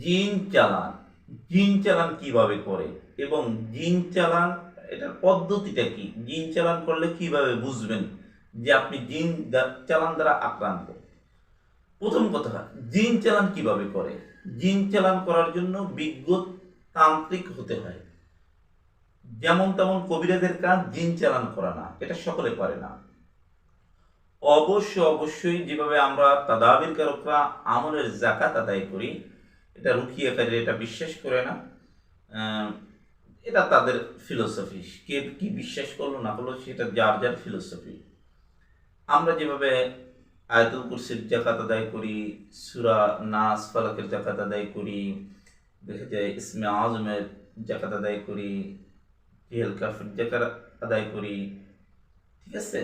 জিন চালান। জিন চালান কীভাবে করে? এবং জিন চালান, এটার পদ্ধতিটা কি? জিন চালান করলে কীভাবে বুঝবেন যে আপনি জিন চালান দ্বারা আক্রান্ত? প্রথম কথা, জিন চালান কীভাবে করে? জিন চালান করার জন্য বিজ্ঞ তান্ত্রিক হতে হয়। যেমন তেমন কবিরাজের কাজ জিন চালান করা না, এটা সকলে পারে না। অবশ্য অবশ্যই যেভাবে আমরা তাদাবির কারকরা আমলের জাকাত আদায় করি এটা রুখিয়াকারী এটা বিশ্বাস করে না। এটা তাদের ফিলোসফি কে কি বিশ্বাস করল না করল, সেটা যার যার ফিলোসফি আমরা যেভাবে আয়তুল কুরসির জাকাত আদায় করি, সুরা নাস ফালাকের জাকাত আদায় করি, দেখা যায় ইসমে আজমের জাকাত আদায় করি টিহেল কাফের জাকাত আদায় করি, ঠিক আছে?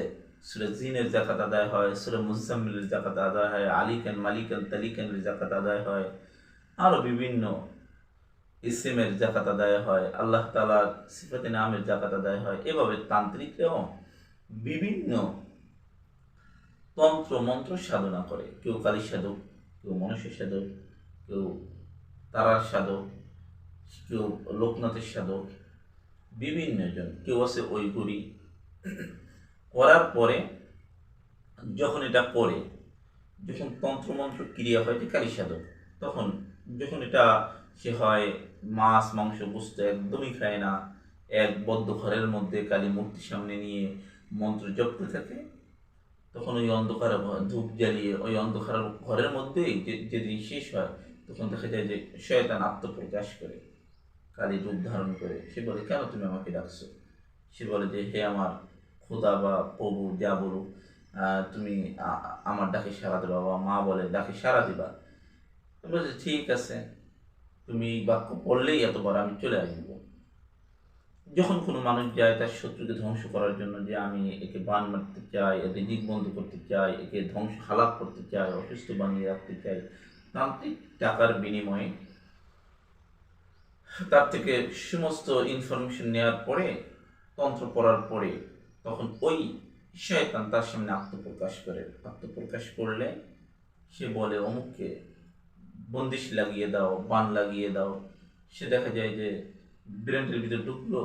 সুরে জিনের জাকাত আদায় হয়, সুরে মুজাম্মিলের জাকাত আদায় হয়, আলিকান, মালিকান, তালিকানের জাকাত আদায় হয়। আরও বিভিন্ন ইসিমের জাকাত আদায় হয়, আল্লাহ তালার সিফাতে নামের জাকাত আদায় হয়, এভাবে তান্ত্রিকরাও বিভিন্ন তন্ত্র, মন্ত্র সাধনা করে। কেউ কালী সাধক, কেউ মনুষ্য সাধক, কেউ তারার সাধক, কেউ লোকনাথের সাধক, বিভিন্ন জন। কেউ আছে ঐগুরি করার পরে যখন এটা করে, যখন তন্ত্রমন্ত্র ক্রিয়া হয় যে কালী সাধক, তখন যখন এটা সে হয়, মাছ, মাংস বস্তু একদমই খায় না। এক বদ্ধ ঘরের মধ্যে কালী মূর্তির সামনে নিয়ে মন্ত্র জপতে থাকে। তখন ওই অন্ধকার ধূপ জ্বালিয়ে ওই অন্ধকার ঘরের মধ্যেই যেদিন শেষ হয়, তখন দেখা যায় যে শয়তান আত্মপ্রকাশ করে, কালী রূপ ধারণ করে। সে বলে, কেন তুমি আমাকে ডাকছো? সে বলে যে, হে আমার খোদা বা প্রভু, যা বলুক তুমি আমার ডাকে সারা দেবা বা মা বলে ডাকে সারা দিবা। বলছে ঠিক আছে, তুমি এই বাক্য পড়লেই এতবার আমি চলে আসব। যখন কোনো মানুষ যায় তার শত্রুকে ধ্বংস করার জন্য যে, আমি একে বান মারতে চাই, একে দিক বন্ধ করতে চাই, একে ধ্বংস হালাক করতে চাই, অসুস্থ বানিয়ে রাখতে চাই। তান্ত্রিক টাকার বিনিময়ে তার থেকে সমস্ত ইনফরমেশন নেওয়ার পরে, তন্ত্র পড়ার পরে, তখন ওই শয়তান তার সামনে আত্মপ্রকাশ করে। আত্মপ্রকাশ করলে সে বলে, অমুককে বন্দিশ লাগিয়ে দাও, বান লাগিয়ে দাও। সে দেখা যায় যে ব্রেনের ভিতর ঢুকলো,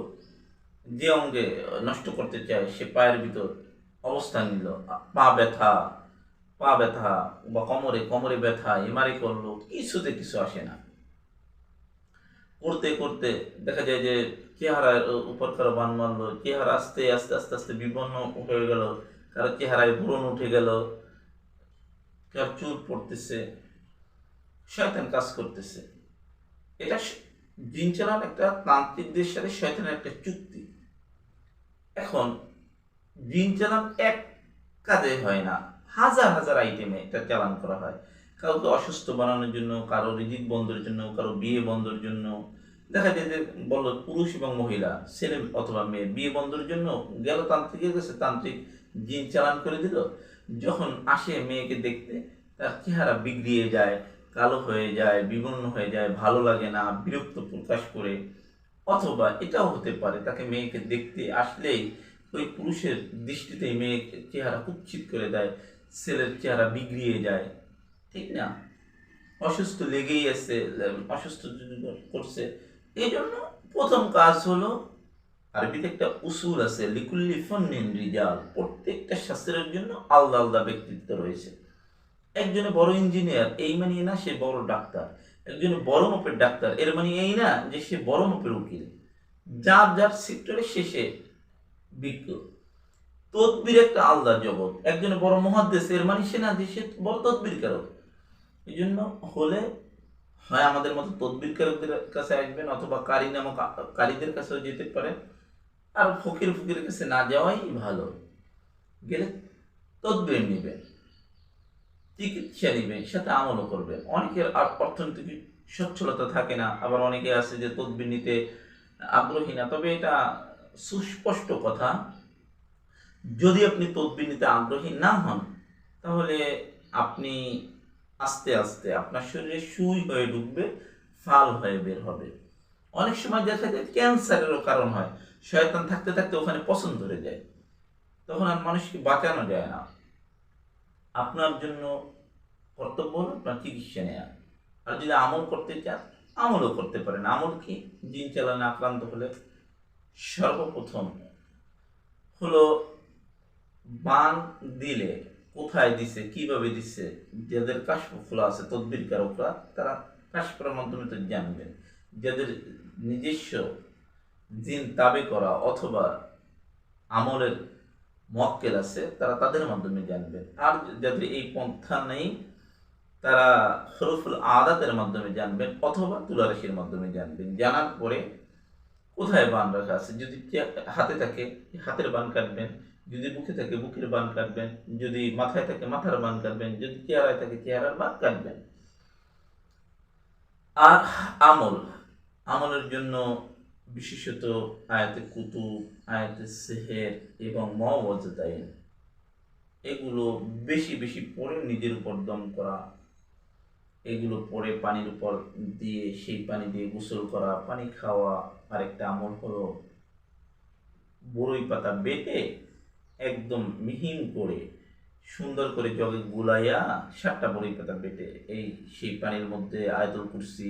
যে অঙ্গে নষ্ট করতে চায়, সে পায়ের ভিতর অবস্থান নিল। পা ব্যথা পা ব্যথা বা কোমরে কোমরে ব্যথা এমারে করল, কিছুতে কিছু আসে না। করতে করতে দেখা যায় যে চেহারার উপর কারও বান মারলো, চেহারা আস্তে আস্তে আস্তে আস্তে বিপন্ন হয়ে গেল, কারও চেহারায় ব্রণ উঠে গেল, কার চুল পড়তেছে। শয়তান কাজ করতেছে। এটা দিন চালান একটা তান্ত্রিকদের সাথে শয়তানের একটা চুক্তি। এখন দিন চালান এক কাজে হয় না। হাজার হাজার আইটেমে এটা চালান করা হয়। কাউকে অসুস্থ বানানোর জন্য, কারও রিজিক বন্ধের জন্য, কারও বিয়ে বন্ধের জন্য। দেখা যায় যে বলল পুরুষ এবং মহিলা, ছেলে অথবা মেয়ে, বিয়ে বন্ধের জন্য গেল তান্ত্রিকের কাছে, তান্ত্রিক জিন চালান করে দিল। যখন আসে মেয়েকে দেখতে, তার চেহারা বিগড়িয়ে যায় কালো হয়ে যায়, বিবর্ণ হয়ে যায়, ভালো লাগে না, বিরক্ত প্রকাশ করে। অথবা এটাও হতে পারে, তাকে মেয়েকে দেখতে আসলেই ওই পুরুষের দৃষ্টিতে মেয়েকে চেহারা কুচ্ছিত করে দেয়, ছেলের চেহারা বিগড়িয়ে যায়। ঠিক না? অসুস্থ লেগেই আছে, অসুস্থ করছে। এই জন্য প্রথম কাজ হলো, আরবিতে একটা উসুল আছে, লিকুল্লি ফন্নিন রিজাল। প্রত্যেকটা শাস্ত্রের জন্য আলাদা আলাদা ব্যক্তিত্ব রয়েছে। একজনে বড় ইঞ্জিনিয়ার, এই মানে না সে বড় ডাক্তার। একজনে বড় মাপের ডাক্তার, এর মানে এই না যে সে বড় মাপের উকিল। যার যার সেক্টরে শেষে বিজ্ঞ। তদবির একটা আলাদা জগৎ। একজনে বড় মহাদেশ এর মানে সে না যে সে বড় তদবির কারক। এই জন্য হলে হয় আমাদের মতো তদবির কারকদের কাছে আসবেন অথবা কারি নামক কারীদের কাছেও যেতে পারে। আর ফকির, ফকিরের কাছে না যাওয়াই ভালো। গেলে তদবির নেবেন। চিকিৎসা নেবেন সাথে আমলও করবেন। অনেকের আর অর্থনৈতিক সচ্ছলতা থাকে না। আবার অনেকে আছে যে তদবির নিতে আগ্রহী না। তবে এটা সুস্পষ্ট কথা। যদি আপনি তদবির নিতে আগ্রহী না হন, তাহলে আপনি আস্তে আস্তে আপনার শরীরে সুই হয়ে ঢুকবে ফাল হয়ে বের হবে। অনেক সময় দেখা যায় ক্যান্সারেরও কারণ হয়। শয়তান থাকতে থাকতে ওখানে পছন্দ ধরে যায়। তখন আর মানুষকে বাঁচানো যায় না। আপনার জন্য কর্তব্য হলো আপনার চিকিৎসা নেওয়া আর যদি আমল করতে চান, আমলও করতে পারেন। আমল কি? জিন চালানে আক্রান্ত হলে সর্বপ্রথম হলো বান দিলে কোথায় দিছে, কীভাবে দিছে, যাদের কাশফুলা আছে, তদ্বির কারকরা তারা কাশফের মাধ্যমে তো জানবেন। যাদের নিজস্ব জিন তাবে করা অথবা আমলের মক্কেল আছে, তারা তাদের মাধ্যমে জানবেন আর যাদের এই পন্থা নেই, তারা হরফুল আদাতের মাধ্যমে জানবেন অথবা তুলারাশির মাধ্যমে জানবেন জানার পরে কোথায় বান রাখা আছে? যদি হাতে থাকে, হাতের বান কাটবেন। যদি বুকে থাকে, বুকের বান কাটবেন। যদি মাথায় থাকে, মাথার বান কাটবেন। যদি চেহারায় থাকে, চেহারার বান কাটবেন। আর আমল, আমলের জন্য বিশেষত আয়াতে কুতুব, আয়াতে সেহের এবং মওয়াজদাইন এগুলো বেশি বেশি পড়ে নিজের উপর দম করা। এগুলো পরে পানির উপর দিয়ে সেই পানি দিয়ে গোসল করা, পানি খাওয়া আরেকটা আমল হলো বড়ই পাতা বেটে একদম মিহিন করে সুন্দর করে জগে গুলাইয়া সাতটা বড়ই পাতা বেটে। এই সেই পানির মধ্যে আয়তুল কুরসি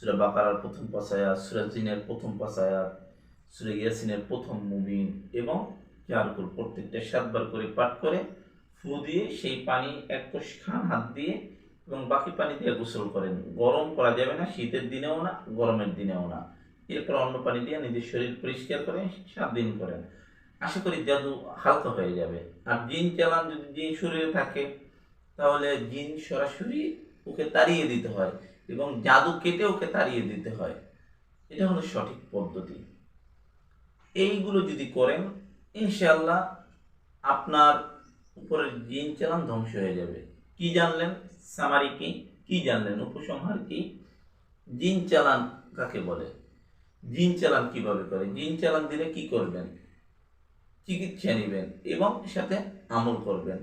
সূরা- বাকারার প্রথম পাশায়া সুরা জিনের প্রথম পাশায়া সুরা ইয়াসিনের প্রথম মুবিন এবং চারকুল প্রত্যেকটা সাতবার করে পাঠ করে ফু দিয়ে সেই পানি এক কোষ খান, হাত দিয়ে এবং বাকি পানি দিয়ে গোসল করেন। গরম করা যাবে না, শীতের দিনেও না, গরমের দিনেও না। এরপর অন্য পানি দিয়ে নিজের শরীর পরিষ্কার করেন সাত দিন করেন। আশা করি জাদু হালকা হয়ে যাবে। আর জিন চালান যদি জিন শরীরে থাকে, তাহলে জিন সরাসরি ওকে তাড়িয়ে দিতে হয়। এবং জাদু কেটে ওকে তাড়িয়ে দিতে হয়। এটা হলো সঠিক পদ্ধতি। এইগুলো যদি করেন ইনশাল্লাহ আপনার উপরের জিন চালান ধ্বংস হয়ে যাবে। কি জানলেন? সামারি কি? কি জানলেন? উপসংহার কি? জিন চালান কাকে বলে? জিন চালান কীভাবে করে? জিন চালান দিলে কি করবেন? চিকিৎসা নেবেন এবং সাথে আমল করবেন।